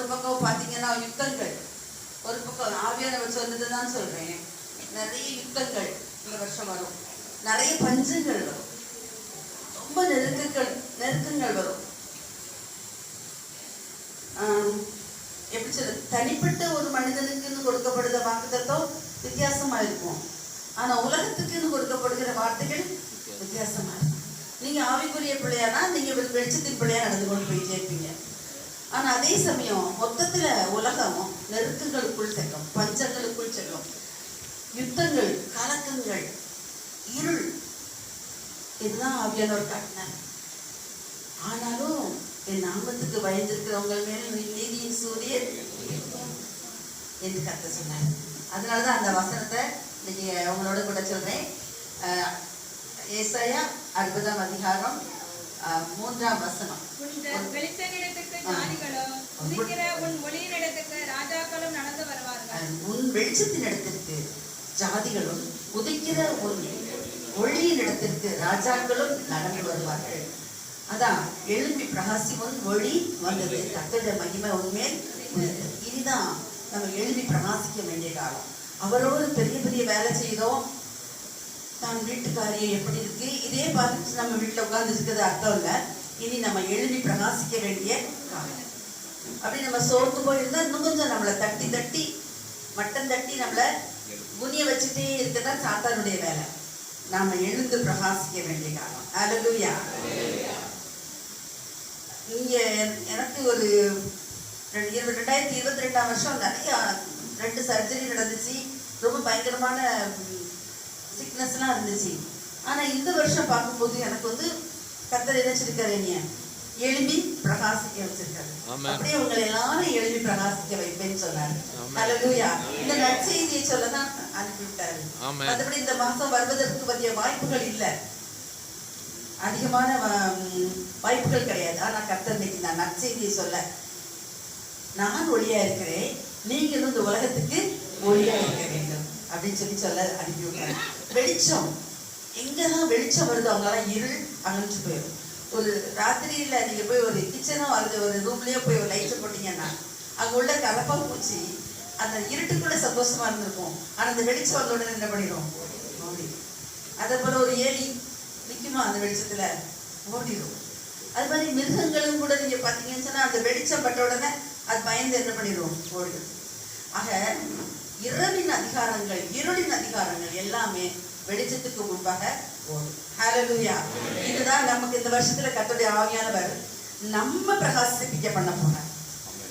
ஒரு பக்கம் பார்த்தீங்கன்னா யுத்தங்கள். ஒரு பக்கம் ஆவியானவர் சொன்னது தான் சொல்றேன். நிறைய யுத்தங்கள் இந்த வருஷம் வரும். நிறைய பஞ்சங்கள் வரும். ரொம்ப நெருக்கங்கள் நெருக்கங்கள் வரும். எப்படி சொல்ல தனிப்பட்ட ஒரு மனிதனுக்குன்னு கொடுக்கப்படுற வாக்குத்தத்தம் வித்தியாசமா இருக்கும். ஆனா உலகத்துக்குன்னு கொடுக்கப்படுகிற வார்த்தைகள் வித்தியாசமா இருக்கும். நீங்க ஆவிக்குரிய பிள்ளையானா நீங்க வெளிச்சத்தின் பிள்ளையா நடந்து கொண்டு போயிட்டே இருப்பீங்க. ஆனால் அதே சமயம் மொத்தத்தில் உலகம் நெருக்கங்களுக்குள் செல்லும் பஞ்சங்களுக்குள் செல்லும். யுத்தங்கள் கலக்கங்கள் இருள். இதுதான் ஆவியானவர் காட்டினார். ஆனாலும் என் நாமத்துக்கு பயந்திருக்கிறவங்க மேல் நீதியின் சூரியன் என்று கத்த சொன்னார். அதனாலதான் அந்த வசனத்தை இன்னைக்கு அவங்களோட கூட சொல்றேன். ஏசாயா அறுபதாம் அதிகாரம் மூன்றாம் வசனம். உன் வெளிச்சத்தின் இடத்திற்கு ஜாதிகளும் உதிக்கிற உன் ஒளியின் இடத்திற்கு ராஜாக்களும் நடந்து வருவார்கள். அதான் எழும்பி பிரகாசி உன் ஒளி வந்தது. கத்தோட மகிமை உள்ளது. இதுதான் நம்ம எழும்பி பிரகாசிக்க வேண்டிய காலம். அவரோடு பெரிய பெரிய வேலை செய்தோம். தான் வீட்டுக்காரியம் எப்படி இருக்கு? இதே பார்த்துட்டு நம்ம வீட்டில் உட்கார்ந்து இருக்கிறது அர்த்தம் இல்லை. இனி நம்ம எழுதி பிரகாசிக்க வேண்டிய காலம். அப்படி நம்ம சோர்ந்து போயிருந்தா இன்னும் கொஞ்சம் நம்மளை தட்டி தட்டி மட்டம் தட்டி நம்மளை குனிய வச்சுட்டே இருக்கதான் சாத்தானுடைய வேலை. நாம எழுந்து பிரகாசிக்க வேண்டிய காலம். அல்லேலூயா இங்க எனக்கு ஒரு ரெண்டு- ரெண்டாயிரத்தி இருபத்தி ரெண்டாம் வருஷம் நிறைய ரெண்டு சர்ஜரி நடந்துச்சு. ரொம்ப பயங்கரமான சிக்னஸ்லாம் இருந்துச்சு. ஆனா இந்த வருஷம் பார்க்கும்போது எனக்கு வந்து கத்தர் நினைச்சிருக்காரு என்னைய? எழுப்பி பிரகாசிக்க வச்சிருக்காரு. அப்படியே உங்களை எல்லாரும் எழுப்பி பிரகாசிக்க வைப்பேன்னு சொன்னாரு. ஹalleluya. இந்த நற்செய்தியை சொல்ல தான் அனுப்பி விட்டாரு. ஆமென். மற்றபடி இந்த மாசம் வருவதற்கு பற்றிய வாய்ப்புகள் இல்லை. அதிகமான வாய்ப்புகள் கிடையாது. ஆனா கர்த்தர் இன்னைக்கு நான் நற்செய்தியை சொல்ல நான் ஒளியா இருக்கிறேன் நீங்களும் இந்த உலகத்துக்கு ஒளியா இருக்க வேண்டும். அப்படின்னு சொல்லி சொல்ல அனுப்பி விட்டாங்க. வெளிச்சம். எங்கெல்லாம் வெளிச்சம் வருது அவங்களாம் இருள் அணைஞ்சு போயிடும். ஒரு ராத்திரியில நீங்க போய் ஒரு கிச்சனோ அல்லது ஒரு ரூம்லயோ போய் ஒரு லைட்டை போட்டீங்கன்னா அங்க உள்ள கலப்பா பூச்சி அந்த இருட்டுக்குள்ள சந்தோஷமா இருந்திருக்கும். ஆனா அந்த வெளிச்சம் வந்த உடனே என்ன பண்ணிடும்? ஓடிடும். அதே போல ஒரு ஏலி நிற்குமா அந்த வெளிச்சத்துல? ஓடிடும். அது மாதிரி மிருகங்களும் கூட நீங்க பாத்தீங்கன்னு சொன்னா அந்த வெளிச்சம் பட்ட உடனே அது பயந்து என்ன பண்ணிடும்? ஓடிடும். ஆக இரவின் அதிகாரங்கள் இருளின் அதிகாரங்கள் எல்லாமே வெளிச்சத்துக்கு முன்பாக ஓடும். ஹalleluya இதுதான் நமக்கு இந்த வருஷத்துல கத்துடைய ஆவியானவர் நம்ம பிரகாசிப்பிக்க பண்ண போறார்.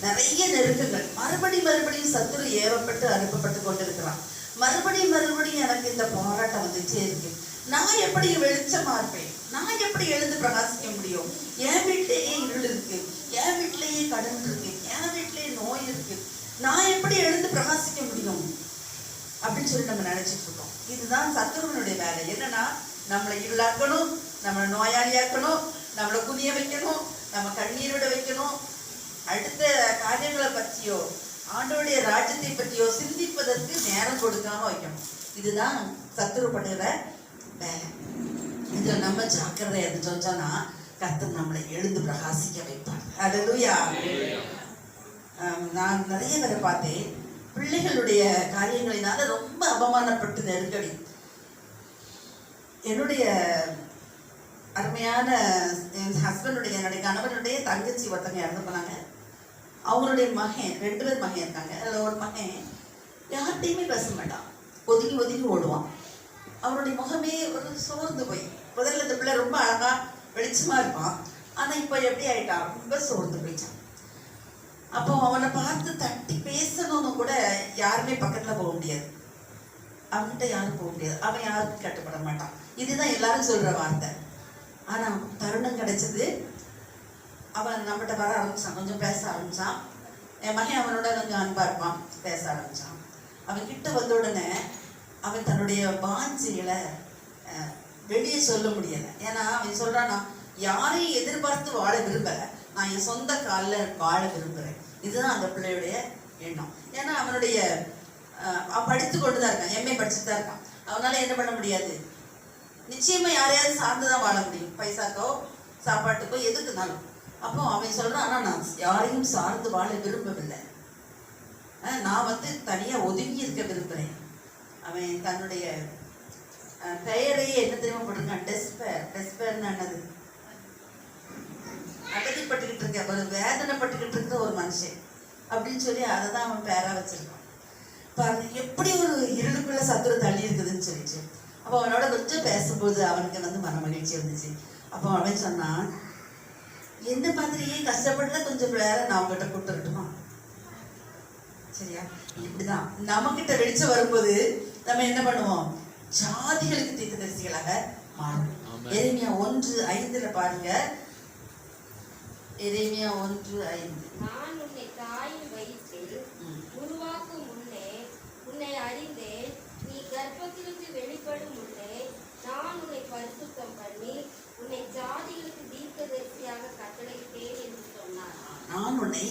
நிறைய நெருக்கங்கள். மறுபடி மறுபடியும் சத்துரு ஏவப்பட்டு அனுப்பப்பட்டு கொண்டிருக்கிறான் மறுபடியும் மறுபடியும் எனக்கு இந்த போராட்டம் வந்துச்சே இருக்கு. நான் எப்படி வெளிச்சமா இருப்பேன் நான் எப்படி எழுந்து பிரகாசிக்க முடியும்? என் வீட்டிலேயே இருள் இருக்கு. என் வீட்டிலேயே கடன் இருக்கு. என் வீட்டிலேயே நோய் இருக்கு. நான் எப்படி எழுந்து பிரகாசிக்க முடியும்? அப்படின்னு சொல்லி நம்ம நினைச்சிட்டு இருக்கோம். இதுதான் சத்துருவனுடைய வேலை. என்னன்னா நம்மளை இருளாக்கணும் நம்மளை நோயாளியாக்கணும் நம்மளை குனிய வைக்கணும் நம்ம கண்ணீர் விட வைக்கணும். அடுத்த காரியங்களை பற்றியோ ஆண்டோடைய ராஜ்யத்தை பற்றியோ சிந்திப்பதற்கு நேரம் கொடுக்காம வைக்கணும். இதுதான் சத்துரு பண்ணுகிற வேலை. இதில் நம்ம ஜாக்கிரதை எது சொன்னா கர்த்தர் நம்மளை எழுந்து பிரகாசிக்க வைப்பார். ஹalleluya நான் நிறைய பேரை பார்த்தேன். பிள்ளைகளுடைய காரியங்களினால ரொம்ப அவமானப்பட்டு நெருக்கடி என்னுடைய அருமையான என் ஹஸ்பண்டுடைய என்னுடைய கணவனுடைய தங்கச்சி ஒருத்தங்க இறந்து போனாங்க. அவங்களுடைய மகன் ரெண்டு பேர் மகன் இருக்காங்க. அதில் ஒரு மகன் யார்கிட்டையுமே பேச மாட்டான். ஒதுங்கி ஒதுங்கி ஓடுவான். அவனுடைய முகமே ஒரு சோர்ந்து போய். முதல்ல இந்த பிள்ளை ரொம்ப அழகாக வெளிச்சமாக இருப்பான். ஆனால் இப்போ எப்படி ஆயிட்டான் ரொம்ப சோர்ந்து போயிட்டான். அப்போ அவனை பார்த்து தட்டி பேசணும்னு கூட யாருமே பக்கத்துல போக முடியாது. அவன்கிட்ட யாரும் போக முடியாது. அவன் யாருக்கும் கட்டுப்பட மாட்டான். இதுதான் எல்லாரும் சொல்ற வார்த்தை. ஆனா தருணம் கிடைச்சது அவன் நம்மகிட்ட வர ஆரம்பிச்சான். கொஞ்சம் பேச ஆரம்பிச்சான். என் மகன் அவனோட கொஞ்சம் அன்பா இருப்பான். பேச ஆரம்பிச்சான். அவன் கிட்ட வந்த உடனே அவன் தன்னுடைய வாஞ்சிகளை வெளியே சொல்ல முடியலை. ஏன்னா அவன் சொல்றானா யாரையும் எதிர்பார்த்து வாழ விரும்பலை. நான் என் சொந்த காலில் வாழ விரும்புகிறேன் இதுதான் அந்த பிள்ளையுடைய எண்ணம். ஏன்னா அவனுடைய படித்து கொண்டு தான் இருக்கான். எம்ஏ படிச்சுட்டு தான் இருக்கான். அவனால என்ன பண்ண முடியாது? நிச்சயமா யாரையாவது சார்ந்து தான் வாழ முடியும். பைசாக்கோ சாப்பாட்டுக்கோ எதுக்குனாலும். அப்போ அவன் சொல்றான் ஆனால் நான் யாரையும் சார்ந்து வாழ விரும்பவில்லை. நான் வந்து தனியாக ஒதுங்கி இருக்க விரும்புகிறேன் அவன் தன்னுடைய பெயரையே என்ன தெரியுமா போட்டிருக்கான்? டெஸ்பேர் டெஸ்பேர்னு என்னது? அகதிப்பட்டுக்கிட்டு இருக்க ஒரு வேதனைப்பட்டுக்கிட்டு இருக்கிற ஒரு மனுஷன். அப்படின்னு சொல்லி அதை தான் அவன் பேரா வச்சிருக்கான். பாருங்க எப்படி ஒரு இருளுக்குள்ள சத்துரு தள்ளி இருக்குதுன்னு சொல்லிட்டு. அப்போ அவனோட கொஞ்சம் பேசும்போது அவனுக்கு வந்து மன மகிழ்ச்சி இருந்துச்சு அப்போ அவன் சொன்னான் என்ன மாதிரியே கஷ்டப்படுற கொஞ்சம் வேற நான் உங்ககிட்ட கொடுத்துருட்டுமா? சரியா? இப்படிதான். நம்மகிட்ட வெளிச்சம் வரும்போது நம்ம என்ன பண்ணுவோம்? ஜாதிகளுக்கு தீர்க்கதரிசிகளாக மாறும் ஆமென். எரேமியா ஒன்று ஐந்துல பாருங்க எரேமியா ஒன்று ஐந்து. நான் உன்னை தாயின் வயிற்றில். உருவாக்கும் முன்னே உன்னை அறிந்தேன் நீ கர்ப்பத்திலிருந்து வெளிப்படும் முன்னே நான் உன்னை பரிசுத்தம் பண்ணி உன்னை ஜாதிகளுக்கு தீர்க்கதரிசியாக கட்டளையிட்டேன் என்று சொன்னார். நான் உன்னை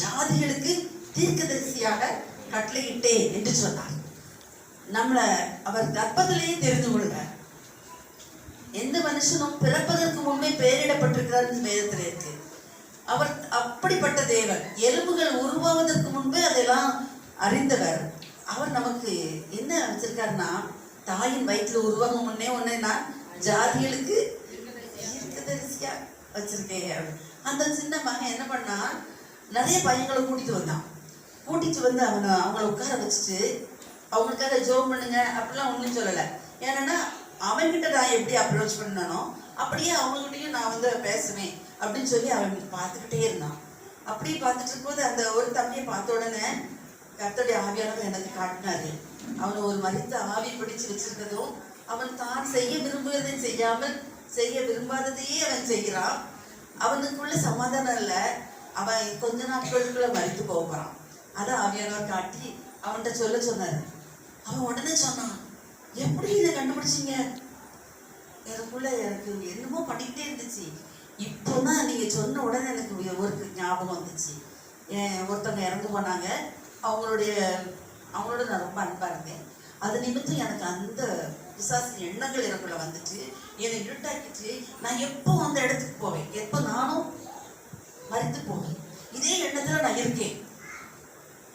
ஜாதிகளுக்கு தீர்க்கதரிசியாக கட்டளையிட்டேன் என்று சொன்னார். நம்மளை அவர் கர்ப்பத்திலேயே தெரிந்து கொள்ளுங்க எந்த மனுஷனும் பிறப்பதற்கு முன்பே பெயரிடப்பட்டிருக்கிறார் வேதத்தில் இருக்கு. அவர் அப்படிப்பட்ட தேவன். எலும்புகள் உருவாவதற்கு முன்பே அதெல்லாம் அறிந்தவர். அவர் நமக்கு என்ன வச்சிருக்காருன்னா தாயின் வயிற்றுல உருவாகும் முன்னே ஒன்று நான் ஜாதிகளுக்கு தரிசியா வச்சிருக்கேன். அந்த சின்ன மகன் என்ன பண்ணா நிறைய பையங்களை கூட்டிட்டு வந்தான். கூட்டிட்டு வந்து அவனை அவங்கள உட்கார வச்சுட்டு அவங்களுக்காக ஜோம் பண்ணுங்க அப்படிலாம் ஒன்றும் சொல்லலை. ஏன்னா அவன்கிட்ட நான் எப்படி அப்ரோச் பண்ணனோ அப்படியே அவங்ககிட்டயும் நான் வந்து பேசுவேன். அப்படின்னு சொல்லி அவன் பார்த்துக்கிட்டே இருந்தான். அப்படி பார்த்துட்டு இருக்கும்போது அந்த ஒரு தம்பியை பார்த்த உடனே கத்தோடைய ஆவியானவர் எனக்கு காட்டினாரு. அவனை ஒரு மறித்த ஆவி பிடிச்சு வச்சிருக்கதும் அவன் தான் செய்ய விரும்புவதை செய்யாமல் செய்ய விரும்பாததையே அவன் செய்கிறான். அவனுக்குள்ள சமாதானம் இல்லை. அவன் கொஞ்ச நாட்களுக்குள்ள மறித்து போகிறான் அதை ஆவியானவர் காட்டி அவன்கிட்ட சொல்ல சொன்னார். அவன் உடனே சொன்னான் எப்படி இதை கண்டுபிடிச்சீங்க? எனக்குள்ள எனக்கு என்னமோ பண்ணிக்கிட்டே இருந்துச்சு. இப்போதான் நீங்க சொன்ன உடனே எனக்கு ஒரு ஞாபகம் வந்துச்சு. ஒருத்தவங்க இறந்து போனாங்க. அவங்களுடைய அவங்களோட நான் ரொம்ப அன்பா இருந்தேன். அது நிமித்தம் எனக்கு அந்த விசாசின் எண்ணங்கள் எனக்குள்ள வந்துச்சு. என்னை இருட்டாக்கிட்டு நான் எப்போ அந்த இடத்துக்கு போவேன்? எப்போ நானும் மறித்து போவேன்? இதே எண்ணத்துல நான் இருக்கேன்.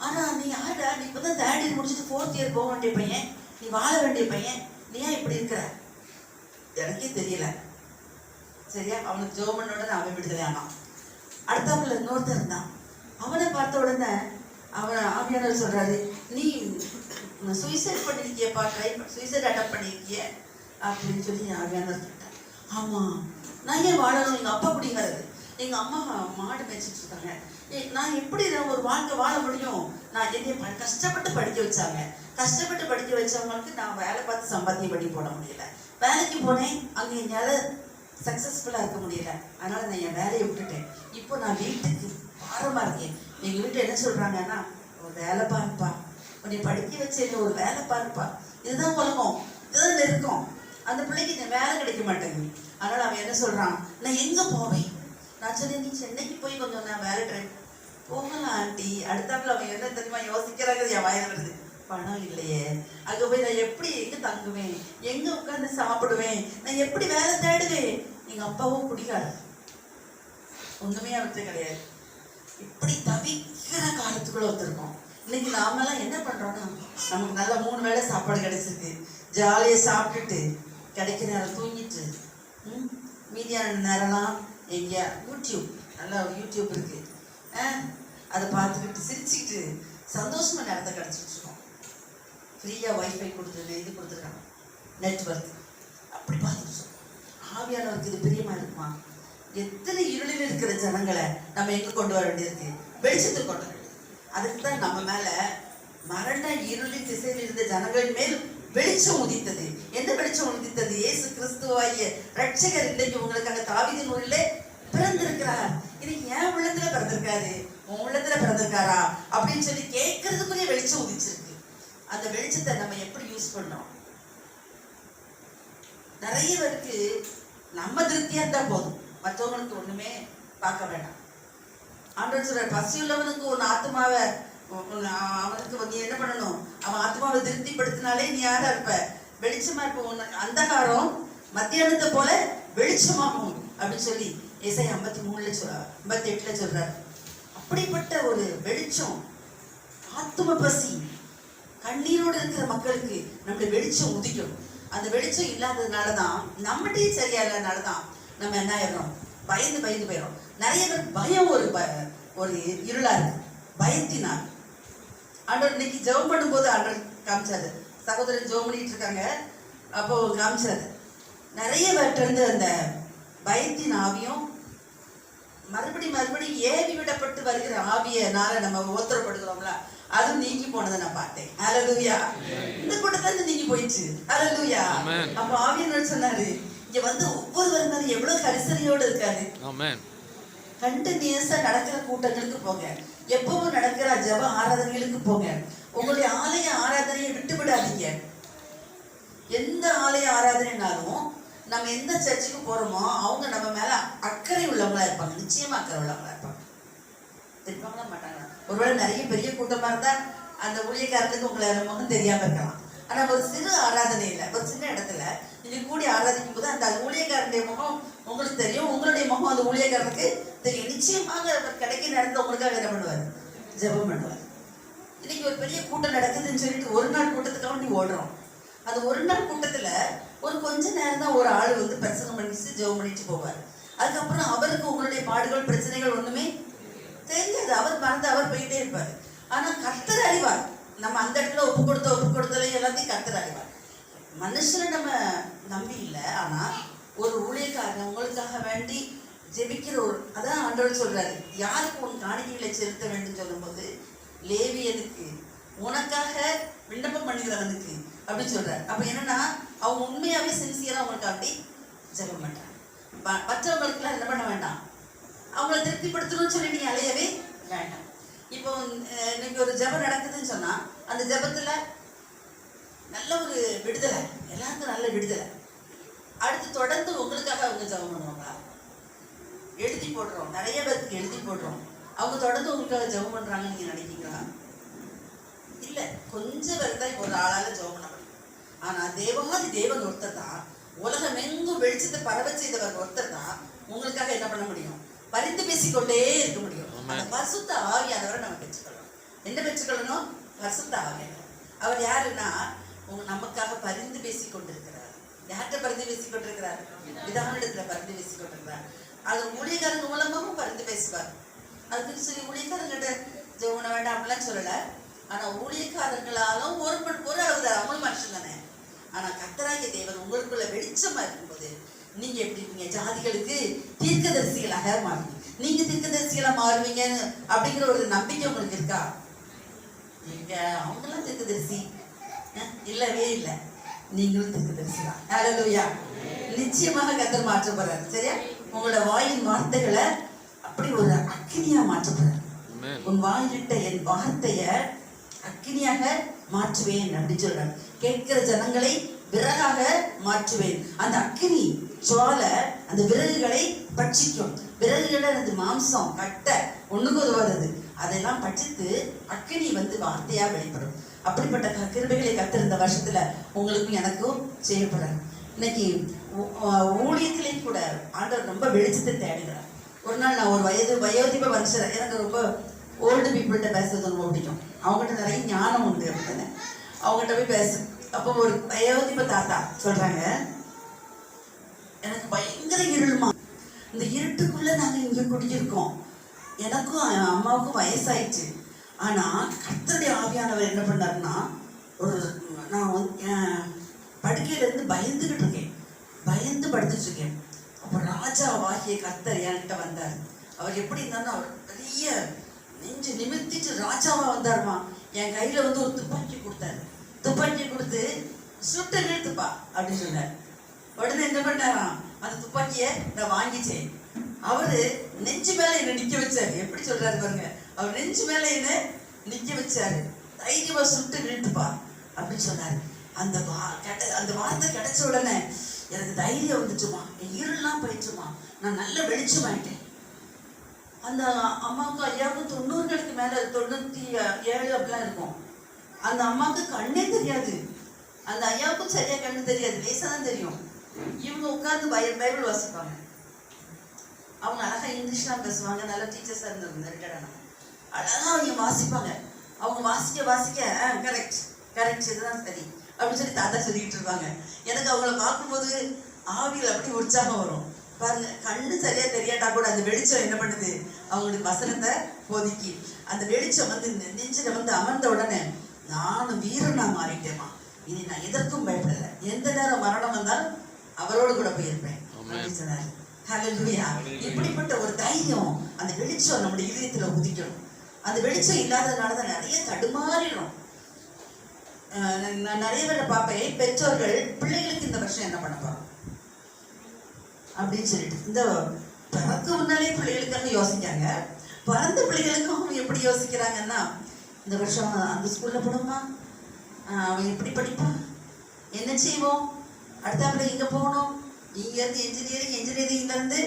ஆனா நீ யாருடா? நீ இப்பதான் தேர்ட் இயர் முடிச்சுட்டு ஃபோர்த் இயர் போக வேண்டிய பையன். நீ வாழ வேண்டிய பையன். நீ ஏன் இப்படி இருக்கிற? எனக்கே தெரியல. சரியா? அவனுக்கு ஜோமனோட அவன் விடுதலை ஆனான். அடுத்தாப்புல இன்னொருத்தன் இருந்தான். அவனை பார்த்த உடனே அவன் ஆவியானவர் சொல்றாரு நீ சூசைட் பண்ணியிருக்கியப்பா ட்ரை சூசைட் அட்டம் பண்ணியிருக்கிய அப்படின்னு சொல்லி ஆவியானவர் சொல்லிட்டேன் ஆமா. நான் ஏன் வாழணும்? எங்க அப்பா பிடிக்காது எங்க அம்மா மாடு மேய்ச்சிட்டு இருக்காங்க. நான் எப்படி ஒரு வாழ்க்கை வாழ முடியும்? நான் என்னைய கஷ்டப்பட்டு படிக்க வச்சாங்க. கஷ்டப்பட்டு படிக்க வச்சவங்களுக்கு நான் வேலை பார்த்து சம்பாத்தியம் பண்ணி போட முடியல. வேலைக்கு போனேன். அங்கே என்னால சக்ஸஸ்ஃபுல்லாக இருக்க முடியல. அதனால் நான் என் வேலையை விட்டுட்டேன். இப்போ நான் வீட்டுக்கு பாரமாக இருக்கேன். எங்கள் வீட்டில் என்ன சொல்கிறாங்கன்னா ஒரு வேலை பாருப்பா. உன்னை படிக்க வச்ச ஒரு வேலை பாருப்பா. இதுதான் உலகம். இதுதான் நெருக்கம் அந்த பிள்ளைக்கு இந்த வேலை கிடைக்க மாட்டேங்குது. அதனால் அவன் என்ன சொல்கிறான் நான் எங்கே போவேன்? நான் சொன்னேன் நீ சென்னைக்கு போய் கொஞ்சம் நான் வேலை ட்ரை போகலாம் ஆண்டி. அடுத்தாப்புல அவன் என்ன தெரியுமா யோசிக்கிறாங்க என் வாயில் வருது. பணம் இல்லையே. அங்க போய் நான் எப்படி எங்க தங்குவேன்? எங்க உட்கார்ந்து சாப்பிடுவேன்? நான் எப்படி வேலை தேடுவேன்? எங்க அப்பாவும் பிடிக்காது ஒண்ணுமே அவர்கிட்ட கிடையாது. இப்படி தவிக்கிற காலத்துக்குள்ள வந்திருக்கோம் இன்னைக்கு நாமெல்லாம் என்ன பண்றோம்னா நமக்கு நல்ல மூணு வேளை சாப்பாடு கிடைச்சிருக்கு. ஜாலியா சாப்பிட்டுட்டு கிடைக்கிற நேரம் தூங்கிட்டு ம், மீதியான நேரம்லாம் எங்க யூடியூப். நல்லா யூடியூப் இருக்கு. ஆ, அதை பார்த்துக்கிட்டு சிரிச்சுக்கிட்டு சந்தோஷமா நேரத்தை கிடைச்சிட்டு ஃப்ரீயாக வைஃபை கொடுத்துருங்க இது கொடுத்துருக்காங்க. நெட்ஒர்க் அப்படி பார்த்துட்டு ஆவியானவருக்கு இது பிரியமாக இருக்குமா? எத்தனை இருளில் இருக்கிற ஜனங்களை நம்ம எங்கே கொண்டு வர வேண்டியிருக்கு? வெளிச்சத்துக்கு கொண்டு வர வேண்டியது அதுக்கு தான் நம்ம மேலே மரண இருளின் திசையில் இருந்த ஜனங்களின் மேல் வெளிச்சம் உதித்தது. எந்த வெளிச்சம் உதித்தது? இயேசு கிறிஸ்துவாகிய ரட்சகர் இன்றைக்கு உங்களுக்காக தாவீதின் ஊரிலே பிறந்திருக்கிறார். இது ஏன் உள்ளத்துல பிறந்திருக்காரு. உன் உள்ளத்துல பிறந்திருக்காரா? அப்படின்னு சொல்லி கேட்கறதுக்குரிய வெளிச்சம் உதிச்சிருக்கு. அந்த வெளிச்சத்தை நம்ம எப்படி யூஸ் பண்ணோம்? நிறைய பேருக்கு நம்ம திருப்தியா இருந்தா போதும். மற்றவங்களுக்கு ஒண்ணுமே பார்க்க வேண்டாம் ஆண்டவர் சொல்ற பசி உள்ளவனுக்கு உன் ஆத்மாவை அவனுக்கு வந்து என்ன பண்ணணும்? அவன் ஆத்மாவை திருப்திப்படுத்தினாலே நீ யாரா இருப்ப? வெளிச்சமா இருப்ப. உன் அந்தகாரம் மத்தியானத்தை போல வெளிச்சமாகும் அப்படின்னு சொல்லி இசை ஐம்பத்தி மூணுல சொல்ற ஐம்பத்தி எட்டுல சொல்றாரு. அப்படிப்பட்ட ஒரு வெளிச்சம் ஆத்ம பசி கண்ணீரோடு இருக்கிற மக்களுக்கு நம்முடைய வெளிச்சம் உதிக்கும் அந்த வெளிச்சம் இல்லாததுனால தான் நம்மகிட்டயே சரியா இல்லாதனால தான் நம்ம என்ன ஆயிடுறோம்? பயந்து பயந்து போயிடும் நிறைய பேர் பயம் ஒரு ப ஒரு இருளா இருக்கு. பயத்தினால். ஆண்டவர் இன்னைக்கு ஜெபம் பண்ணும்போது ஆண்டவர் காமிச்சாரு. சகோதரன் ஜெபம் பண்ணிட்டு இருக்காங்க. அப்போ காமிச்சாரு. நிறைய பேர்ட்ட இருந்து அந்த பயத்தின் ஆவியும் மறுபடி மறுபடி ஏவி விடப்பட்டு வருகிற ஆவியனால நம்ம ஓத்திரப்படுகிறோம்ல அது நீங்கி போனதை நான் பார்த்தேன். ஹalleluya இந்த கூட்டத்துல நீங்கி போயிடுச்சு. Amen. அப்ப ஆவியனர் சொன்னாரு இங்க வந்து ஒவ்வொருவர் மாதிரி எவ்வளவு கரிசனையோடு இருக்காரு. கண்டினியூஸா நடக்கிற கூட்டங்களுக்கு போங்க. எப்பவும் நடக்கிற ஜெப ஆராதனைகளுக்கு போங்க. உங்களுடைய ஆலய ஆராதனையை விட்டு விடாதீங்க எந்த ஆலய ஆராதனைனாலும் நம்ம எந்த சர்ச்சுக்கு போறோமோ அவங்க நம்ம மேல அக்கறை உள்ளவங்களா இருப்பாங்க. நிச்சயமா அக்கறை உள்ளவங்களா இருப்பாங்க. இருப்பாங்களா மாட்டாங்க. ஒருவேளை நிறைய பெரிய கூட்டமா இருந்தா அந்த ஊழியக்காரத்துக்கு உங்களை முகம் தெரியாம இருக்கலாம். ஆனா ஒரு சிறு ஆராதனையில ஒரு சின்ன இடத்துல நீங்க கூடி ஆராதிக்கும் போது அந்த ஊழியக்காரனுடைய முகம் உங்களுக்கு தெரியும். உங்களுடைய முகம் அந்த ஊழியக்காரனுக்கு தெரியும். நிச்சயமாக அவர் கிடைக்க நேரத்துல உங்களுக்காக என்ன பண்ணுவார். ஜெபம் பண்ணுவார். இன்னைக்கு ஒரு பெரிய கூட்டம் நடக்குதுன்னு சொல்லிட்டு ஒரு நாள் கூட்டத்துக்காக நீ ஓடுறோம். அந்த ஒரு நாள் கூட்டத்துல ஒரு கொஞ்ச நேரம் தான் ஒரு ஆள் வந்து பிரசங்கம் பண்ணிட்டு ஜெபம் பண்ணிட்டு போவார். அதுக்கப்புறம் அவருக்கு உங்களுடைய பாடுகள் பிரச்சனைகள் ஒண்ணுமே தெரியாது அவர் மறந்து அவர் போயிட்டே இருப்பார். ஆனா கத்தர் அறிவார். நம்ம அந்த இடத்துல ஒப்பு கொடுத்த ஒப்பு கொடுத்தல எல்லாத்தையும் கத்தர் அறிவார். மனுஷனை நம்ம நம்பி இல்லை ஆனா ஒரு ஊழியக்காரன் உங்களுக்காக வேண்டி ஜெபிக்கிற ஒரு அதான் ஆண்டவர் சொல்றாரு. யாருக்கு உன் காணிக்கைகளை செலுத்த வேண்டும் சொல்லும்போது லேவியனுக்கு. உனக்காக விண்ணப்பம் பண்ணுகிறவனுக்கு அப்படின்னு சொல்றாரு. அப்ப என்னன்னா அவங்க உண்மையாவே சின்சியரா உங்களுக்கு அப்படி ஜெபம் பண்றாங்க ம- மற்றவங்களுக்குலாம் என்ன பண்ண வேண்டாம்? அவங்கள திருப்திப்படுத்தணும்னு சொல்லி நீங்கள் அலையவே வேண்டாம். இப்போ இன்னைக்கு ஒரு ஜெபம் நடக்குதுன்னு சொன்னா அந்த ஜெபத்துல நல்ல ஒரு விடுதலை எல்லாருக்கும் நல்ல விடுதலை. அடுத்து தொடர்ந்து உங்களுக்காக அவங்க ஜெபம் பண்ணுவாங்களா? எழுதி போடுறோம். நிறைய பேருக்கு எழுதி போடுறோம். அவங்க தொடர்ந்து உங்களுக்காக ஜெபம் பண்ணுறாங்கன்னு நீங்க நினைக்கிறீங்களா? இல்ல கொஞ்சம் பேர் தான் இப்போ ஒரு ஆளால ஜெபம் பண்ண முடியும். ஆனா தேவமாதி தேவன் ஒருத்தர் தான் உலகமெங்கும் வெளிச்சத்தை பரவ செய்தவர் ஒருத்தர் தான் உங்களுக்காக என்ன பண்ண முடியும்? பரிந்து பேசிக்கொண்டே இருக்க முடியும். அந்த பரிசுத்த ஆவியானவரை நம்ம பெற்றுக்கொள்ளணும். என்ன பெற்றுக்கொள்ளணும்? பரிசுத்த ஆவியானவர். அவர் யாருன்னா நமக்காக பரிந்து பேசி கொண்டிருக்கிறார் யார்கிட்ட பரிந்து பேசி கொண்டிருக்கிறார் விதானிடத்துல பரிந்து பேசி கொண்டிருக்கிறார் அது ஊழியக்காரங்க மூலமாகவும் பரிந்து பேசுவார். அதுக்குன்னு சொல்லி ஊழியக்காரங்கிட்ட ஜெவன வேண்டாம் அப்படிலாம் சொல்லல. ஆனா ஊழியக்காரங்களாலும் ஒரு ஒரு அளவு அவங்களும் மனுஷன் தானே. ஆனா கத்தராகிய தேவன் உங்களுக்குள்ள வெளிச்சமா இருக்கும்போது நீங்க எப்படி இருப்பீங்க ஜாதிகளுக்கு தீர்க்கதரிசிகளாக மாறுவீங்க. நீங்க தீர்க்கதரிசிகளா மாறுவீங்கன்னு அப்படிங்கிற ஒரு நம்பிக்கை உங்களுக்கு இருக்கா? நீங்க அவங்களாம் தீர்க்கதரிசி. இல்லவே இல்லை. நீங்களும் தீர்க்கதரிசி தான் ஹalleluya நிச்சயமாக கத்தர் மாற்ற போறாரு. சரியா? உங்களோட வாயின் வார்த்தைகளை அப்படி ஒரு அக்கினியா மாற்ற போறாரு. Amen. உன் வாயிலிட்ட என் வார்த்தைய அக்கினியாக மாற்றுவேன் அப்படின்னு சொல்றாரு. கேட்கிற ஜனங்களை விறகாக மாற்றுவேன். அந்த அக்கினி ஜுவால அந்த விறகுகளை பட்சிக்கும். விறகுகளை அந்த மாம்சம் கட்டை ஒண்ணுக்கு உதவாதது அதெல்லாம் பட்சித்து அக்கினி வந்து வார்த்தையா வெளிப்படும். அப்படிப்பட்ட க- கிருபைகளை கத்திருந்த வருஷத்துல உங்களுக்கும் எனக்கும் செய்யப்படுறாரு இன்னைக்கு ஊழியத்திலையும் கூட ஆண்டவர் ரொம்ப வெளிச்சத்தை தேடுகிறார். ஒரு நாள் நான் ஒரு வயது வயோதிப மனுஷர் எனக்கு ரொம்ப ஓல்டு பீப்புள்கிட்ட பேசுறது ரொம்ப பிடிக்கும். அவங்ககிட்ட நிறைய ஞானம் உண்டு அப்படின்னு. அவங்ககிட்ட போய் பேசு. அப்போ ஒரு வயோதிப தாத்தா சொல்றாங்க எனக்கு பயங்கர இருளுமா? இந்த இருட்டுக்குள்ளே நாங்கள் இங்கே குடியிருக்கோம். எனக்கும் அம்மாவுக்கும் வயசாயிடுச்சு. ஆனால் கர்த்தருடைய ஆவியானவர் என்ன பண்ணாருன்னா ஒரு நான் வந்து என் படுக்கையில இருக்கேன். பயந்து படுத்துட்டு இருக்கேன். அப்போ ராஜாவாகிய கத்தர் என்கிட்ட வந்தார். அவர் எப்படி இருந்தாலும் அவர் பெரிய நெஞ்சு நிமித்திட்டு ராஜாவா வந்தாருமா. என் கையில் வந்து ஒரு துப்பாக்கி கொடுத்தாரு. துப்பாக்கி கொடுத்து சுட்டு நிறுத்துப்பா அப்படின்னு சொன்னார். உடனே என்ன பண்ணாராம் அந்த துப்பாக்கியை நான் வாங்கிச்சேன் அவரு நெஞ்சு மேல என்ன நிக்க வச்சாரு. எப்படி சொல்றாரு பாருங்க. அவர் நெஞ்சு மேல என்ன நிக்க வச்சாரு. தைரியமா சுட்டு நின்றுப்பா அப்படின்னு சொன்னாரு. அந்த வா கெட்ட அந்த வார்த்தை கிடைச்ச உடனே எனக்கு தைரியம் வந்துச்சுமா. என் இருளெல்லாம் போயிடுச்சுமா. நான் நல்ல வெளிச்சமாயிட்டேன் அந்த அம்மாவுக்கு ஐயாவுக்கும் தொண்ணூறுகளுக்கு மேலே தொண்ணூற்றி ஏழு அப்படிலாம் இருக்கும். அந்த அம்மாவுக்கு கண்ணே தெரியாது. அந்த ஐயாவுக்கும் சரியா கண்ணு தெரியாது. லேசாக தான் தெரியும். இவங்க உட்கார்ந்து பய பைபிள் வாசிப்பாங்க. அவங்க அழகா இங்கிலீஷ்லாம் பேசுவாங்க. நல்ல டீச்சர்ஸாக இருந்திருந்தாங்க ரிட்டையர்டான அழகா அவங்க வாசிப்பாங்க. அவங்க வாசிக்க வாசிக்க கரெக்ட் கரெக்ட் இதுதான் சரி. அப்படின்னு சொல்லி தாத்தா சொல்லிக்கிட்டு இருப்பாங்க. எனக்கு அவங்கள பார்க்கும்போது ஆவியில் அப்படி உற்சாகம் வரும். பாருங்க கண்ணு சரியா தெரியாட்டா கூட அந்த வெளிச்சம் என்ன பண்ணுது? அவங்களுடைய வசனத்தை போதிக்கி. அந்த வெளிச்சம் வந்து நெஞ்சில வந்து அமர்ந்த உடனே நானும் வீரனா மாறிட்டேமா இனி நான் எதற்கும் பயப்படலை. எந்த நேரம் மரணம் வந்தாலும் அவரோடு கூட போயிருப்பேன். அப்படின்னு சொன்னாரு. இப்படிப்பட்ட ஒரு தைரியம் அந்த வெளிச்சம் நம்முடைய இதயத்துல உதிக்கணும். அந்த வெளிச்சம் இல்லாததுனால தான் நிறைய தடுமாறிடும். நான் நிறைய பேரை பார்ப்பேன் பெற்றோர்கள் பிள்ளைகளுக்கு இந்த வருஷம் என்ன பண்ண போறோம்? அப்படின்னு சொல்லிட்டு. இந்த பிறக்க முன்னாலே பிள்ளைகளுக்காக யோசிக்காங்க. பிறந்த பிள்ளைகளுக்கும் எப்படி யோசிக்கிறாங்கன்னா இந்த வருஷம் அந்த ஸ்கூல்ல போடுமா? அவன் எப்படி படிப்பான்? என்ன செய்வோம்? அடுத்தாப்புல இங்க போகணும்? இங்கேருந்து இன்ஜினியரிங் இன்ஜினியரிங்லேருந்து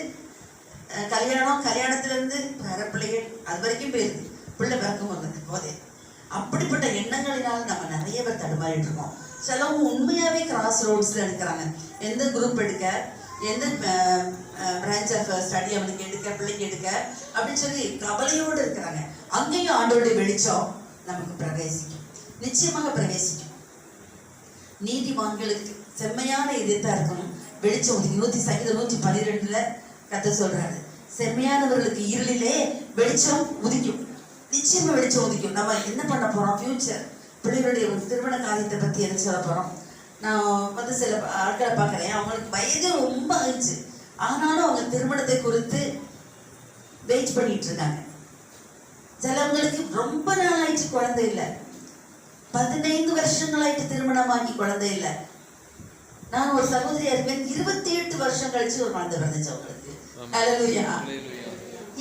கல்யாணம் கல்யாணத்துலேருந்து வேற பிள்ளைகள் அது வரைக்கும் போயிருது பிள்ளை பிறக்கும் வந்தது போதே. அப்படிப்பட்ட எண்ணங்களினால் நம்ம நிறைய பேர் தடுமாறிட்டு இருக்கோம். சிலவங்க உண்மையாகவே கிராஸ் ரோட்ஸில் எடுக்கிறாங்க எந்த குரூப் எடுக்க எந்த பிரான்ச் ஆஃப் ஸ்டடி அவனுக்கு எடுக்க பிள்ளைக்கு எடுக்க அப்படின்னு சொல்லி கவலையோடு இருக்கிறாங்க. அங்கேயும் ஆண்டோடைய வெளிச்சம் நமக்கு பிரவேசிக்கும். நிச்சயமாக பிரவேசிக்கும். நீதிமான்களுக்கு செம்மையான இதயத்தா இருக்கணும்? வெளிச்சம் ஒதுக்கி நூத்தி சங்கீதம் நூத்தி பன்னிரெண்டுல கத்த சொல்றாரு. செம்மையானவர்களுக்கு இருளிலே வெளிச்சம் உதிக்கும். நிச்சயமா வெளிச்சம் உதிக்கும். நம்ம என்ன பண்ண போறோம்? ஃபியூச்சர் பிள்ளைகளுடைய ஒரு திருமண காரியத்தை பத்தி என்ன சொல்ல போறோம்? நான் வந்து சில ஆட்களை பார்க்குறேன். அவங்களுக்கு வயது ரொம்ப ஆயிடுச்சு ஆனாலும் அவங்க திருமணத்தை குறித்து வெயிட் பண்ணிட்டு இருக்காங்க. சிலவங்களுக்கு ரொம்ப நாள் ஆயிடுச்சு குழந்தை இல்லை. பதினைந்து வருஷங்களாயிட்டு திருமணமாகி குழந்தை இல்லை. நான் ஒரு சகோதரியா இருப்பேன். இருபத்தி எட்டு வருஷம் கழிச்சு ஒரு குழந்தை பிறந்துச்சு அவங்களுக்கு.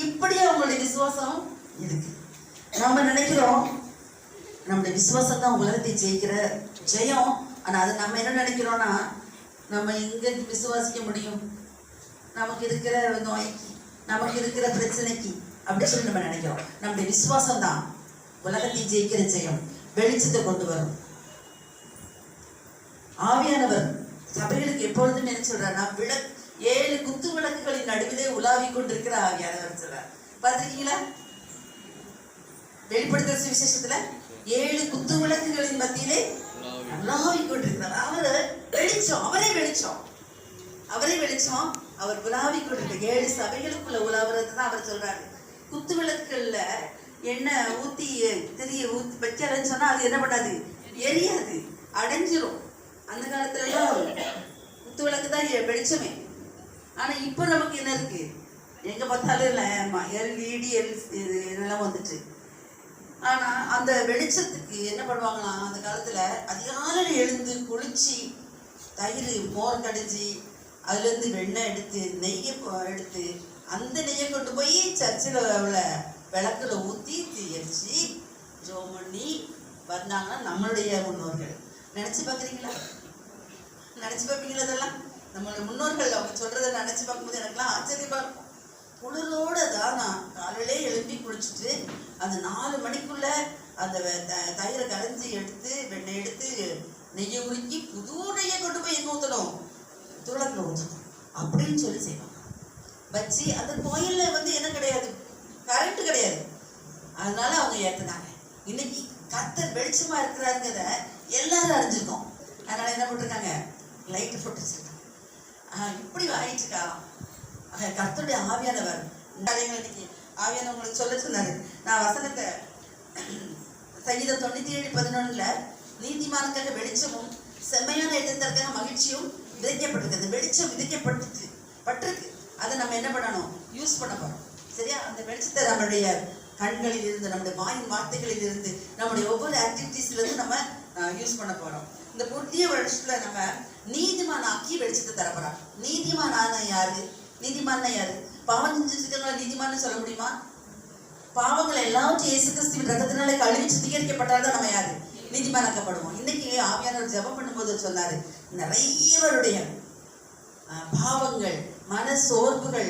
இப்படி அவங்களுடைய விசுவாசம் இருக்கு. நம்ம நினைக்கிறோம் நம்முடைய விசுவாசம் தான் உலகத்தை ஜெயிக்கிற ஜெயம். ஆனா அது நம்ம என்ன நினைக்கிறோம்னா நம்ம எங்க விசுவாசிக்க முடியும்? நமக்கு இருக்கிற நோய்க்கு நமக்கு இருக்கிற பிரச்சனைக்கு அப்படி சொல்லி நம்ம நினைக்கிறோம். நம்முடைய விசுவாசம் தான் உலகத்தை ஜெயிக்கிற ஜெயம். வெளிச்சத்தை கொண்டு வரும். ஆவியானவர் சபைகளுக்கு எப்பொழுதும் என்ன சொல்றாருன்னா விளக்கு ஏழு குத்து விளக்குகளின் நடுவிலே உலாவிக் கொண்டிருக்கிற ஆவியானவர் சொல்றார். பார்த்துருக்கீங்களா? வெளிப்படுத்துற சுவிசேஷத்துல ஏழு குத்து விளக்குகளின் மத்தியிலே உலாவிக் கொண்டிருக்கிறார். அவர் வெளிச்சம் அவரே வெளிச்சம். அவரே வெளிச்சம் அவர் உலாவிக் கொண்டிருக்க ஏழு சபைகளுக்குள்ள உலாவுறது தான் அவர் சொல்றாரு. குத்து விளக்குகள்ல எண்ணெய் ஊத்தி தெரிய ஊத்தி வைக்கிறேன்னு சொன்னா அது என்ன பண்ணாது? எரியாது. அடைஞ்சிரும். அந்த காலத்துலலாம் குத்து விளக்கு தான் எ- வெளிச்சமே. ஆனால் இப்போ நமக்கு என்ன இருக்கு? எங்கே பார்த்தாலும் இல்லை எல்இடி எல் இது இதெல்லாம் வந்துட்டு. ஆனால் அந்த வெளிச்சத்துக்கு என்ன பண்ணுவாங்களாம் அந்த காலத்தில் அதிகாலையில் எழுந்து குளிச்சு தயிர் மோர் கடிச்சு அதுலேருந்து வெண்ணெய் எடுத்து நெய்யை எடுத்து அந்த நெய்யை கொண்டு போய் சர்ச்சில் உள்ள விளக்குல ஊற்றி எரிச்சு ஜோம் பண்ணி வந்தாங்கன்னா நம்மளுடைய முன்னோர்கள். நினச்சி பார்க்குறீங்களா? நினச்சி பார்ப்பீங்களா அதெல்லாம் நம்மளோட முன்னோர்கள் அவங்க சொல்கிறத நினச்சி பார்க்கும்போது எனக்குலாம் ஆச்சரியமா இருக்கும். குளிரோடு தான் நான் காலையிலே எழுப்பி குளிச்சுட்டு அந்த நாலு மணிக்குள்ள அந்த த- தயிரை கரைஞ்சி எடுத்து வெண்ணெய் எடுத்து நெய்யை உருக்கி புது நெய்யை கொண்டு போய் எங்கே ஊற்றணும் துளக்கில் ஊற்றணும் அப்படின்னு சொல்லி செய்வாங்க. வச்சு அந்த கோயிலில் வந்து என்ன கிடையாது? கரண்ட் கிடையாது. அதனால அவங்க ஏற்றுனாங்க இன்னைக்கு கத்தர் வெளிச்சமாக இருக்கிறாருங்கிறத எல்லாரும் அறிஞ்சிருக்கோம். அதனால என்ன பண்ணிருக்காங்க லைட்டு போட்டு இப்படி வாங்கிட்டு இருக்கா கர்த்தருடைய ஆவியானவர். இன்னைக்கு ஆவியான உங்களுக்கு சொல்ல சொன்னாரு. நான் வசனத்தை சங்கீதம் தொண்ணூத்தி ஏழு பதினொன்னுல நீதிமானுக்காக வெளிச்சமும் செம்மையான இடத்திற்காக மகிழ்ச்சியும் விதைக்கப்பட்டிருக்கு. வெளிச்சம் விதைக்கப்பட்டு பட்டிருக்கு. அதை நம்ம என்ன பண்ணணும்? யூஸ் பண்ண போறோம். சரியா? அந்த வெளிச்சத்தை நம்மளுடைய கண்களில் இருந்து நம்முடைய வாயின் வார்த்தைகளில் இருந்து நம்முடைய ஒவ்வொரு ஆக்டிவிட்டீஸ்ல இருந்து நம்ம யூஸ் பண்ண போறோம். இந்த புதிய வருஷத்துல நம்ம நீதிமான் ஆக்கி வெளிச்சத்தை தரப்படுறான் போறோம் நீதிமான் ஆனா யாரு? நீதிமான்னா யாரு? பாவம் செஞ்சிருக்கிறவங்கள நீதிமான்னு சொல்ல முடியுமா? பாவங்கள் எல்லாவற்றையும் இயேசு கிறிஸ்துவின் ரத்தத்தினால கழுவி சுத்திகரிக்கப்பட்டால்தான் நம்ம யாரு? நீதிமானாக்கப்படுவோம். இன்னைக்கு ஆவியானவர் ஜெபம் பண்ணும்போது சொன்னாரு நிறையவருடைய பாவங்கள் மன சோர்வுகள்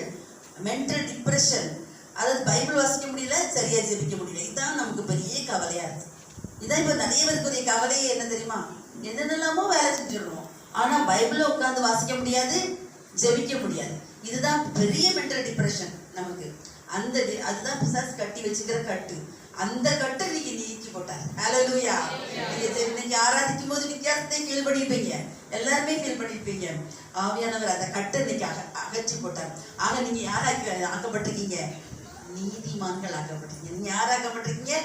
மென்டல் டிப்ரெஷன் அதாவது பைபிள் வாசிக்க முடியல சரியா ஜெபிக்க முடியல. இதுதான் நமக்கு பெரிய கவலையா இருக்கு. இதான் இப்ப நிறைய பேருக்குரிய கவலையே என்ன தெரியுமா? என்னென்னலாமோ வேலை செஞ்சிடணும். ஆனா பைபிளை உட்கார்ந்து வாசிக்க முடியாது ஜெபிக்க முடியாது. இதுதான் பெரிய மென்டல் டிப்ரெஷன் நமக்கு. அந்த அதுதான் பிசாசு கட்டி வச்சுக்கிற கட்டு. அந்த கட்டை நீங்க நீக்கி போட்டார். ஹalleluya நீங்க இன்னைக்கு ஆராதிக்கும் போது வித்தியாசத்தை ஃபீல் பண்ணிருப்பீங்க. எல்லாருமே ஃபீல் பண்ணிருப்பீங்க. ஆவியானவர் அந்த கட்டை இன்னைக்கு அக அகற்றி போட்டார். ஆக நீங்க யாராக ஆக்கப்பட்டிருக்கீங்க? நீதிமான்கள் ஆக்கப்பட்டிருக்கீங்க. நீங்க யார் ஆக்கப்பட்டிருக்கீங்க?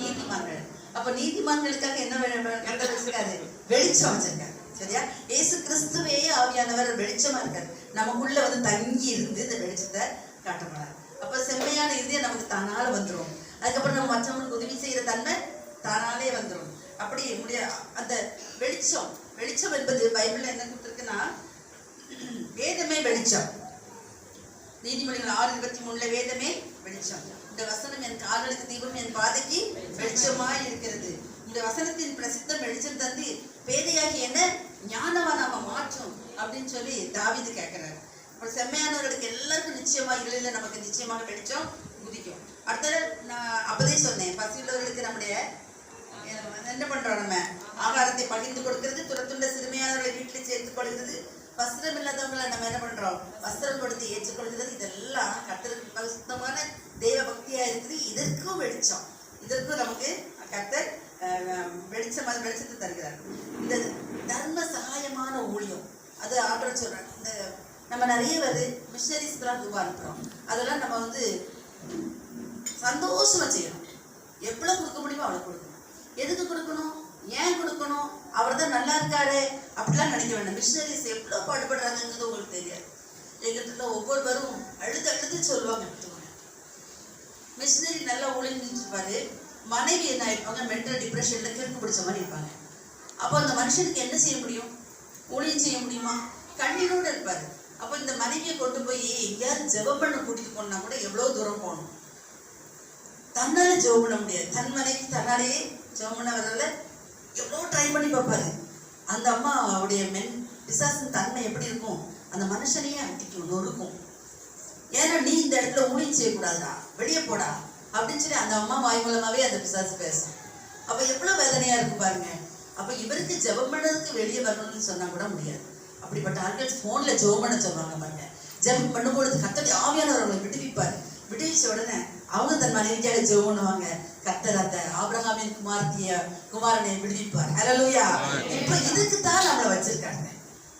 நீதிமான்கள். அப்ப நீதிமான்களுக்காக என்ன வேணும்? கட்டளை வச்சிருக்காரு. வெளிச்சம் வச்சிருக்காரு. சரியா? இயேசு கிறிஸ்துவே ஆவியானவர் வெளிச்சமா இருக்காரு. நமக்குள்ள வந்து தங்கி இருந்து இந்த வெளிச்சத்தை காட்ட போறாரு அப்ப செம்மையான இறுதியை நமக்கு தானால வந்துடும் அதுக்கப்புறம் நம்ம மற்றவங்களுக்கு உதவி செய்யற தன்மை தானாலே வந்துடும் அப்படி முடிய அந்த வெளிச்சம் வெளிச்சம் என்பது பைபிள்ல என்ன கொடுத்துருக்குன்னா வேதமே வெளிச்சம். நீதிமொழிகள் ஆறு இருபத்தி மூணுல வேதமே வெளிச்சம். இந்த வசனம் என் கால்களுக்கு தீபம் என் பாதைக்கு வெளிச்சமாய் இருக்கிறது. இந்த வசனத்தின் பிரசித்தம் வெளிச்சம் தந்து பேதையாகி என்ன? ஞானமா நாம மாற்றும் அப்படின்னு சொல்லி தாவிது கேட்கிறாரு அப்புறம் செம்மையானவர்களுக்கு எல்லாருக்கும் நிச்சயமா இல்லையில நமக்கு நிச்சயமாக வெளிச்சம் குதிக்கும் அடுத்தது நான் அப்பதே சொன்னேன் பசியுள்ளவர்களுக்கு நம்முடைய என்ன பண்றோம் நம்ம? ஆகாரத்தை பகிர்ந்து கொடுக்கிறது துரத்துண்ட சிறுமையானவர்களை வீட்டில் சேர்த்து கொள்கிறது வஸ்திரம் இல்லாதவங்களை நம்ம என்ன பண்றோம்? வஸ்திரம் கொடுத்து ஏற்றுக்கொள்கிறது. இதெல்லாம் கத்தருக்கு சுத்தமான தெய்வ பக்தியா இருக்குது. இதற்கும் வெளிச்சம். இதற்கும் நமக்கு கத்தர் வெளிச்சம் வெளிச்சத்தை தருகிறார். இந்த தர்ம சகாயமான ஊழியம். அது ஆர்டர் சொல்கிறாங்க இந்த நம்ம நிறைய பேர் மிஷனரிஸ்க்கெல்லாம் ரூபா அனுப்புகிறோம் அதெல்லாம் நம்ம வந்து சந்தோஷமாக செய்யணும். எவ்வளோ கொடுக்க முடியுமோ அவ்வளோ கொடுக்கணும். எதுக்கு கொடுக்கணும்? ஏன் கொடுக்கணும்? அவர் தான் நல்லா இருக்காரு அப்படிலாம் நினைக்க வேண்டாம். மிஷினரிஸ் எவ்வளோ பாடுபடுறாங்கங்கிறது உங்களுக்கு தெரியாது. எங்கிட்ட ஒவ்வொருவரும் அழுது அழுது சொல்லுவாங்க. மிஷினரி நல்லா ஒளிஞ்சிருப்பாரு மனைவி என்ன ஆயிருப்பாங்க? மென்டல் டிப்ரெஷன்ல கிறுக்கு பிடிச்ச மாதிரி இருப்பாங்க. அப்போ அந்த மனுஷனுக்கு என்ன செய்ய முடியும்? ஊழியம் செய்ய முடியுமா? கண்ணீரோட இருப்பாரு. அப்போ இந்த மனைவியை கொண்டு போய் எங்கேயாவது ஜெபம் பண்ண கூட்டிட்டு போனா கூட எவ்வளவு தூரம் போகணும்? தன்னால ஜெபம் பண்ண முடியாது. தன் மனைவி தன்னாலேயே ஜெபம் பண்ண வரல எவ்வளோ ட்ரை பண்ணி பார்ப்பாரு. அந்த அம்மா அவருடைய மென் பிசாசின் தன்மை எப்படி இருக்கும்? அந்த மனுஷனையே அட்டிக்கும் நொறுக்கும். ஏன்னா நீ இந்த இடத்துல ஊழியம் செய்யக்கூடாதா? வெளியே போடா. அப்படின்னு சொல்லி அந்த அம்மா வாய் மூலமாவே அந்த பிசாசு பேசும். அப்ப எவ்வளவு வேதனையா இருக்கு பாருங்க. அப்ப இவருக்கு ஜெபம் பண்ணதுக்கு வெளியே வரணும்னு சொன்னா கூட முடியாது. அப்படிப்பட்ட ஆட்கள் போன்ல ஜெபம் பண்ண சொல்றாங்க பாருங்க. ஜெபம் பண்ணும்பொழுது கத்தடி ஆவியானவர் அவங்களை விடுவிப்பார். விடுவிச்ச உடனே அவங்க தன் மனைவிக்காக ஜெபம் பண்ணுவாங்க. கத்தர் அந்த ஆபிரகாமின் குமாரத்திய குமாரனை விடுவிப்பார். ஹalleluya இப்ப இதுக்கு தான் நம்மளை வச்சிருக்காங்க.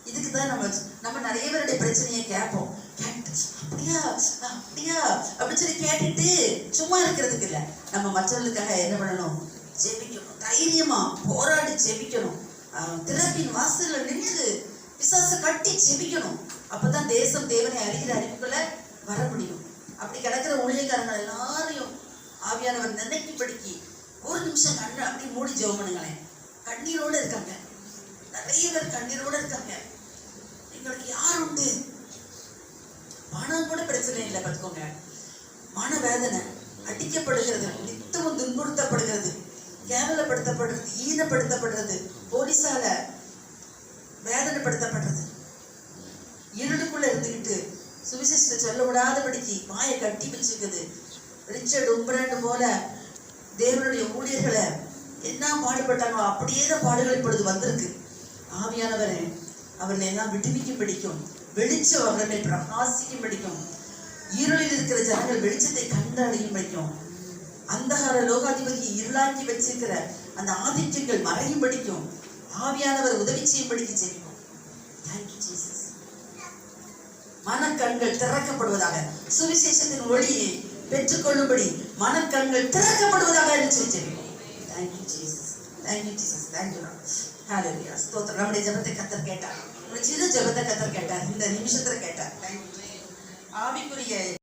இதுக்கு தான் நம்ம நம்ம நிறைய பேருடைய பிரச்சனையை கேட்போம். அப்படியா? அப்படியா? அப்படின்னு சொல்லி கேட்டுட்டு சும்மா இருக்கிறதுக்கு இல்ல. நம்ம மற்றவர்களுக்காக என்ன பண்ணணும்? ஜெபிக்கணும். தைரியமா போராடி ஜெபிக்கணும். திறப்பின் வாசல்ல நின்று பிசாசு கட்டி ஜெபிக்கணும். அப்பதான் தேசம் தேவனை அறிகிற அறிவுக்குள்ள வர முடியும். அப்படி கிடக்கிற ஊழியக்காரங்க எல்லாரையும் ஆவியானவர் நினைக்கி படுக்கி ஒரு நிமிஷம் கண்ணு அப்படி மூடி ஜெபம் பண்ணுங்களேன் கண்ணீரோட இருக்காங்க. நிறைய பேர் கண்ணீரோட இருக்காங்க. எங்களுக்கு யார் உண்டு? பணம் கூட பிரச்சனை இல்லை பார்த்துக்கோங்க. மன வேதனை அடிக்கப்படுகிறது. நித்தமும் துன்புறுத்தப்படுகிறது. கேவலப்படுத்தப்படுறது ஈனப்படுத்தப்படுறது போலீஸால வேதனைப்படுத்தப்படுறது. இருளுக்குள்ள இருந்துக்கிட்டு சுவிசேஷத்தை சொல்ல விடாதபடிக்கு வாயை கட்டி வச்சுக்குது ரிச்சர்ட் உம்பரண்ட் போல தேவனுடைய ஊழியர்களை என்ன பாடுபட்டாங்களோ அப்படியே தான் பாடுகள் இப்பொழுது வந்திருக்கு. ஆவியானவரே அவர்களை எல்லாம் விடுவிக்க பிடிக்கும் வெளிச்சம் அவர்களை பிரகாசிக்கும் பிடிக்கும் இருளில் இருக்கிற ஜனங்கள் வெளிச்சத்தை கண்டடையும் பிடிக்கும். அந்தகார லோகாதிபதி இருளாக்கி வச்சிருக்கிற அந்த ஆதிக்கங்கள் மறையும் படிக்கும் ஆவியானவர் உதவி செய்யும்படிக்கு செய்யும் தேங்க்யூ ஜீசஸ் மனக்கண்கள் திறக்கப்படுவதாக சுவிசேஷத்தின் ஒளியை பெற்றுக்கொள்ளும்படி மனக்கண்கள் திறக்கப்படுவதாக என்று சொல்லி thank you Jesus thank you Jesus thank you ஹalleluya ஸ்தோத்திரம். நம்முடைய ஜெபத்தை கத்தர் கேட்டார். ஒரு சிறு ஜெபத்தை கத்தர் கேட்டார். இந்த நிமிஷத்துல கேட்டார். ஆவிக்குரிய